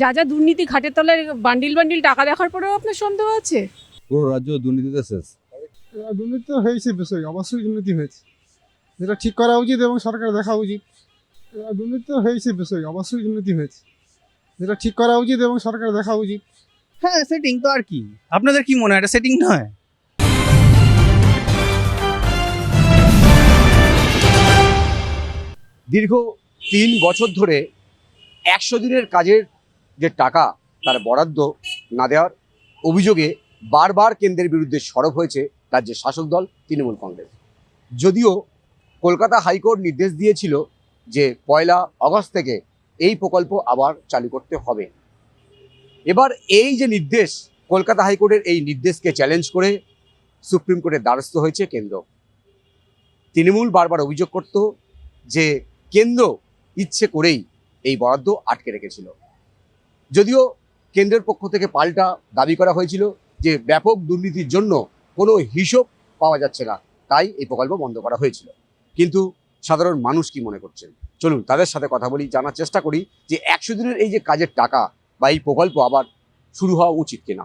যা যা দুর্নীতি ঘাটের তলায় বান্ডিল বান্ডিল টাকা দেখার পরেও আপনার সন্দেহ আছে? পুরো রাজ্য দুর্নীতিতে শেষ। দুর্নীতি তো হয়েছে বিষয় অবশ্যই দুর্নীতি হয়েছে। যেটা ঠিক করা উচিত এবং সরকার দেখা উচিত। দুর্নীতি তো হয়েছে বিষয় অবশ্যই দুর্নীতি হয়েছে। যেটা ঠিক করা উচিত এবং সরকার দেখা উচিত। হ্যাঁ সেটিং তো আর কি। আপনাদের কি মনে হয় এটা সেটিং নয়? দীর্ঘ তিন বছর ধরে একশো দিনের কাজের যে টাকা তার বরাদ্দ না দেওয়ার অভিযোগে বারবার কেন্দ্রের বিরুদ্ধে সরব হয়েছে রাজ্যের শাসক দল তৃণমূল কংগ্রেস। যদিও কলকাতা হাইকোর্ট নির্দেশ দিয়েছিল যে পয়লা অগস্ট থেকে এই প্রকল্প আবার চালু করতে হবে। এবার এই যে নির্দেশ, কলকাতা হাইকোর্টের এই নির্দেশকে চ্যালেঞ্জ করে সুপ্রিম কোর্টের দ্বারস্থ হয়েছে কেন্দ্র। তৃণমূল বারবার অভিযোগ করত যে কেন্দ্র ইচ্ছে করেই এই বরাদ্দ আটকে রেখেছিল। যদিও কেন্দ্রের পক্ষ থেকে পাল্টা দাবি করা হয়েছিল যে ব্যাপক দুর্নীতির জন্য কোনো হিসোব পাওয়া যাচ্ছে না তাই এই প্রকল্প বন্ধ করা হয়েছিল। কিন্তু সাধারণ মানুষ কি মনে করছেন? চলুন তাদের সাথে কথা বলি জানার চেষ্টা করি যে একশো দিনের এই যে কাজের টাকা বা এই প্রকল্প আবার শুরু হওয়া উচিত কিনা।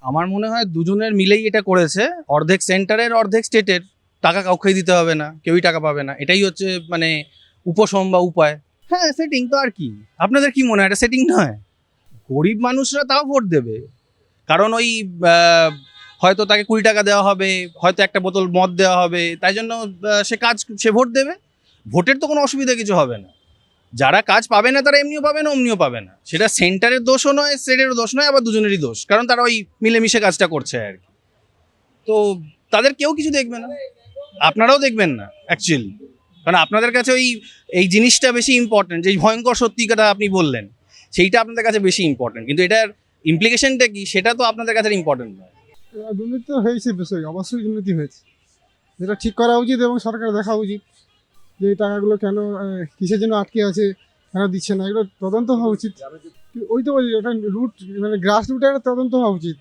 আমার মনে হয় দুজনের মিলেই এটা করেছে। অর্ধেক সেন্টারের অর্ধেক স্টেটের। টাকা কাউকে দিতে হবে না কেউই টাকা পাবে না। এটাই হচ্ছে মানে উপশম বা উপায়। হ্যাঁ সেটিং তো আর কি। আপনাদের কি মনে হয়? এটা সেটিং নয়? গরিব মানুষরা তাও ভোট দেবে। কারণ ওই হয়তো তাকে কুড়ি টাকা দেওয়া হবে, হয়তো একটা বোতল মদ দেওয়া হবে, তাই জন্য সে কাজ, সে ভোট দেবে। ভোটের তো কোনো অসুবিধা কিছু হবে না। যারা কাজ পাবে না, তারা এমনিও পাবে না, অমনিও পাবে না। সেটা সেন্টারের দোষও নয় স্টেটেরও দোষ নয়, আবার দুজনেরই দোষ। কারণ তারা ওই মিলেমিশে কাজটা করছে আর কি। তো তাদের কেউ কিছু দেখবে না। আপনারাও দেখবেন না অ্যাকচুয়ালি কারণ আপনাদের কাছে ওই, এই জিনিসটা বেশি ইম্পর্টেন্ট যে ভয়ঙ্কর সত্যিকাটা আপনি বললেন। সেইটা আপনাদের কাছে বেশি ইম্পর্টেন্ট কিন্তু এটার ইমপ্লিকেশনটা কি? সেটা তো আপনাদের কাছে ইম্পর্টেন্ট নয়। দুর্নীতি তো হয়েছে বিষয়, অবশ্যই দুর্নীতি হয়েছে। যেটা ঠিক করা উচিত এবং সরকার দেখা উচিত যে টাকাগুলো কেন কিসের জন্য আটকে আছে, কেন দিচ্ছে না, এগুলো তদন্ত হওয়া উচিত। ওই তো ওটা রুট মানে গ্রাস রুটে একটা তদন্ত হওয়া উচিত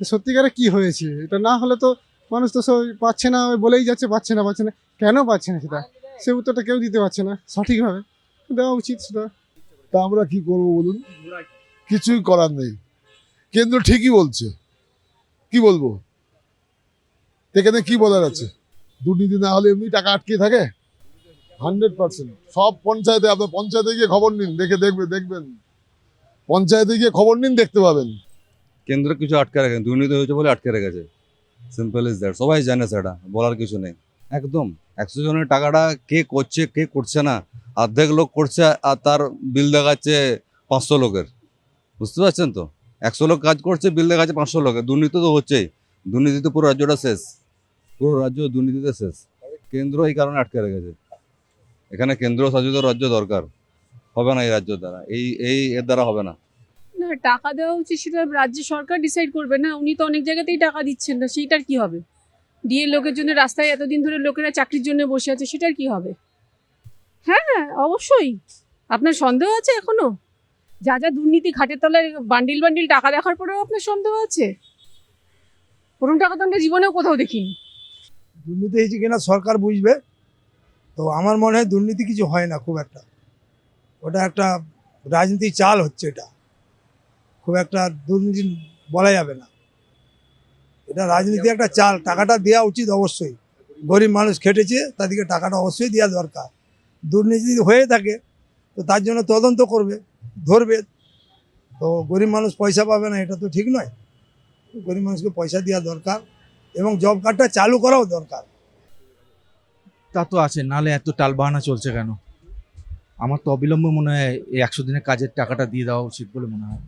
সত্যিকারে কি হয়েছে। এটা না হলে তো মানুষ তো পাচ্ছে না বলেই যাচ্ছে, পাচ্ছে না পাচ্ছে না। কেন পাচ্ছে না সেটা? সে উত্তরটা কেউ দিতে পারছে না সঠিকভাবে। দেওয়া উচিত সেটা। তা আমরা কি করব বলুন? কিছুই করার নেই। কেন্দ্র ঠিকই বলছে। কি বলব? এখানে কি বলার আছে? দুর্নীতি না হলে এমনি টাকা আটকে থাকে? Hundred percent. সব পঞ্চায়েতে, আপনার পঞ্চায়েতে গিয়ে খবর নিন, দেখে দেখবে, দেখবেন। পঞ্চায়েতে গিয়ে খবর নিন, দেখতে পাবেন। কেন্দ্র কিছু আটকে রাখেন, দুর্নীতি হয়েছে বলে আটকে রেখেছে। সিম্পল ইজ দ্যাট সবাই জানে সেটা, বলার কিছু নেই। একদম। একশো জনের টাকাটা কে করছে কে করছে না অর্ধেক লোক করছে আর তার বিল দেখাচ্ছে পাঁচশো লোকের। বুঝতে পারছেন তো? একশো লোক কাজ করছে, বিল দেখাচ্ছে পাঁচশো লোকের। দুর্নীতি তো হচ্ছেই। দুর্নীতি তো পুরো রাজ্যটা শেষ। পুরো রাজ্য দুর্নীতিতে শেষ। কেন্দ্র এই কারণে আটকে রেখেছে। এখানে কেন্দ্র শাসিত রাজ্য দরকার। হবে না এই রাজ্য দ্বারা। এই এই এর দ্বারা হবে না। না, টাকা দেওয়া উচিত সেটা রাজ্য সরকার ডিসাইড করবে না। উনি তো অনেক জায়গাতেই টাকা দিচ্ছেন না। সেইটার কি হবে? দিয়ে লোকের জন্য রাস্তায় এতদিন ধরে লোকেরা চাকরির জন্য বসে আছে, সেটার কি হবে? হ্যাঁ অবশ্যই। আপনার সন্দেহ আছে এখনও? যা যা দুর্নীতি ঘাটের তলায় বান্ডিল বান্ডিল টাকা দেখার পরেও আপনার সন্দেহ আছে? কোন টাকা তো আমরা জীবনেও কোথাও দেখিনি। দুর্নীতি হয়েছে কিনা সরকার বুঝবে। তো আমার মনে হয় দুর্নীতি কিছু হয় না খুব একটা। ওটা একটা রাজনীতি চাল হচ্ছে এটা। খুব একটা দুর্নীতি বলা যাবে না। এটা রাজনীতি একটা চাল। টাকাটা দেওয়া উচিত অবশ্যই। গরিব মানুষ খেটেছে, তাদেরকে টাকাটা অবশ্যই দেওয়া দরকার। দুর্নীতি হয়ে থাকে তো তার জন্য তদন্ত করবে ধরবে। তো গরিব মানুষ পয়সা পাবে না এটা তো ঠিক নয়। গরিব মানুষকে পয়সা দেওয়া দরকার এবং জব কার্ডটা চালু করাও দরকার। তা তো আছে নালে এত টালবাহানা চলছে কেন? আমার তো অবিলম্বে মনে হয় এই একশো দিনের কাজের টাকাটা দিয়ে দেওয়া উচিত বলে মনে হয়।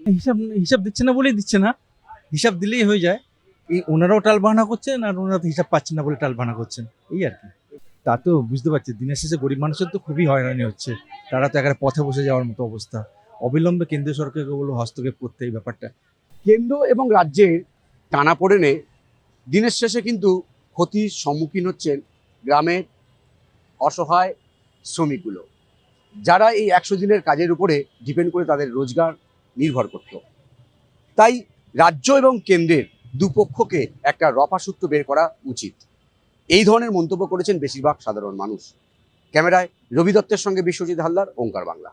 হিসাব হিসাব দিচ্ছে না বলেই দিচ্ছে না। হিসাব দিলেই হয়ে যায়। এই ওনারাও টালবাহানা করছেন আর ওনারা তো হিসাব পাচ্ছেন না বলে টাল টালবাহানা করছেন এই আর কি। তা তো বুঝতে পারছি। দিনের শেষে গরিব মানুষের তো খুবই হয়রানি হচ্ছে। তারা তো একেবারে পথে বসে যাওয়ার মতো অবস্থা। অবিলম্বে কেন্দ্রীয় সরকারকে বলব হস্তক্ষেপ করতে এই ব্যাপারটা। কেন্দ্র এবং রাজ্যের টানাপোড়েনে দিনের শেষে কিন্তু ক্ষতির সম্মুখীন হচ্ছেন গ্রামের অসহায় শ্রমিকগুলো। যারা এই একশো দিনের কাজের উপরে ডিপেন্ড করে তাদের রোজগার নির্ভর করত। তাই রাজ্য এবং কেন্দ্রের দুপক্ষকে একটা রফাসূত্র বের করা উচিত। এই ধরনের মন্তব্য করেছেন বেশিরভাগ সাধারণ মানুষ। ক্যামেরায় রবি দত্তের সঙ্গে বিশ্বজিৎ হালদার, ওঙ্কার বাংলা।